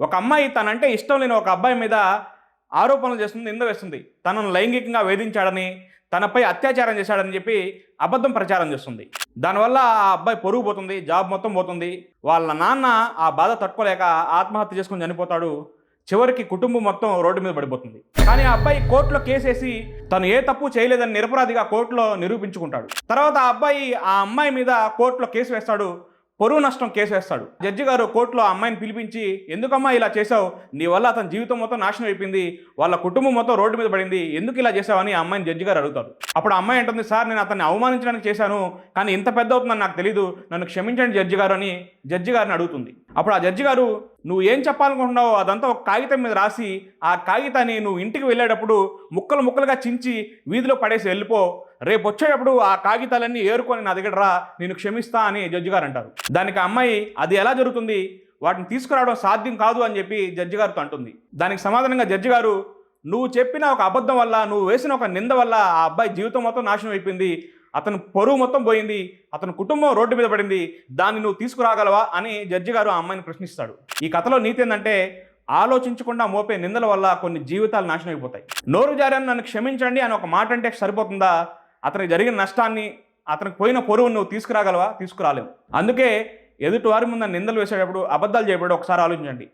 ఒక అమ్మాయి తనంటే ఇష్టం లేని ఒక అబ్బాయి మీద ఆరోపణలు చేస్తుంది నింద వేస్తుంది. తనను లైంగికంగా వేధించాడని తనపై అత్యాచారం చేశాడని చెప్పి అబద్ధం ప్రచారం చేస్తుంది. దానివల్ల ఆ అబ్బాయి పొరుగు పోతుంది జాబ్ మొత్తం పోతుంది. వాళ్ళ నాన్న ఆ బాధ తట్టుకోలేక ఆత్మహత్య చేసుకుని చనిపోతాడు. చివరికి కుటుంబం మొత్తం రోడ్డు మీద పడిపోతుంది. కానీ ఆ అబ్బాయి కోర్టులో కేసేసి తను ఏ తప్పు చేయలేదని నిరపరాధిగా కోర్టులో నిరూపించుకుంటాడు. తర్వాత ఆ అబ్బాయి ఆ అమ్మాయి మీద కోర్టులో కేసు వేస్తాడు. పొరువు నష్టం కేసు వేస్తాడు. జడ్జి గారు కోర్టులో ఆ అమ్మాయిని పిలిపించి ఎందుకమ్మా ఇలా చేసావు నీ వల్ల అతని జీవితం మొత్తం నాశనం అయిపోయింది. వాళ్ళ కుటుంబం మొత్తం రోడ్డు మీద పడింది. ఎందుకు ఇలా చేసావని ఆ అమ్మాయిని జడ్జి గారు అడుగుతారు. అప్పుడు ఆ అమ్మాయి అంటుంది సార్ నేను అతన్ని అవమానించడానికి చేశాను కానీ ఇంత పెద్ద అవుతుందని నాకు తెలియదు నన్ను క్షమించండి జడ్జి గారు అని జడ్జి గారిని అడుగుతుంది. అప్పుడు ఆ జడ్జి గారు నువ్వు ఏం చెప్పాలనుకుంటున్నావో అదంతా ఒక కాగితం మీద రాసి ఆ కాగితాన్ని నువ్వు ఇంటికి వెళ్ళేటప్పుడు ముక్కలు ముక్కలుగా చించి వీధిలో పడేసి వెళ్ళిపో. రేపు వచ్చేటప్పుడు ఆ కాగితాలన్నీ ఏరుకొని నా దగ్గర రా నేను క్షమిస్తా అని జడ్జి గారు అంటారు. దానికి ఆ అమ్మాయి అది ఎలా జరుగుతుంది? వాటిని తీసుకురావడం సాధ్యం కాదు అని చెప్పి జడ్జి గారితో అంటుంది. దానికి సమాధానంగా జడ్జి గారు నువ్వు చెప్పిన ఒక అబద్ధం వల్ల నువ్వు వేసిన ఒక నింద వల్ల ఆ అబ్బాయి జీవితం మొత్తం నాశనం అయిపోయింది. అతను పొరుగు మొత్తం పోయింది. అతని కుటుంబం రోడ్డు మీద పడింది. దాన్ని నువ్వు తీసుకురాగలవా? అని జడ్జి గారు ఆ అమ్మాయిని ప్రశ్నిస్తాడు. ఈ కథలో నీతి ఏంటంటే ఆలోచించకుండా మోపే నిందల వల్ల కొన్ని జీవితాలు నాశనం అయిపోతాయి. నోరు జారని నన్ను క్షమించండి అని ఒక మాట అంటే సరిపోతుందా? అతనికి జరిగిన నష్టాన్ని అతనికి పోయిన పొరువు నువ్వు తీసుకురాగలవా? తీసుకురాలేవు. అందుకే ఎదుటి వారి ముందు నిందలు వేసేటప్పుడు అబద్ధాలు చేయబడి ఒకసారి ఆలోచించండి.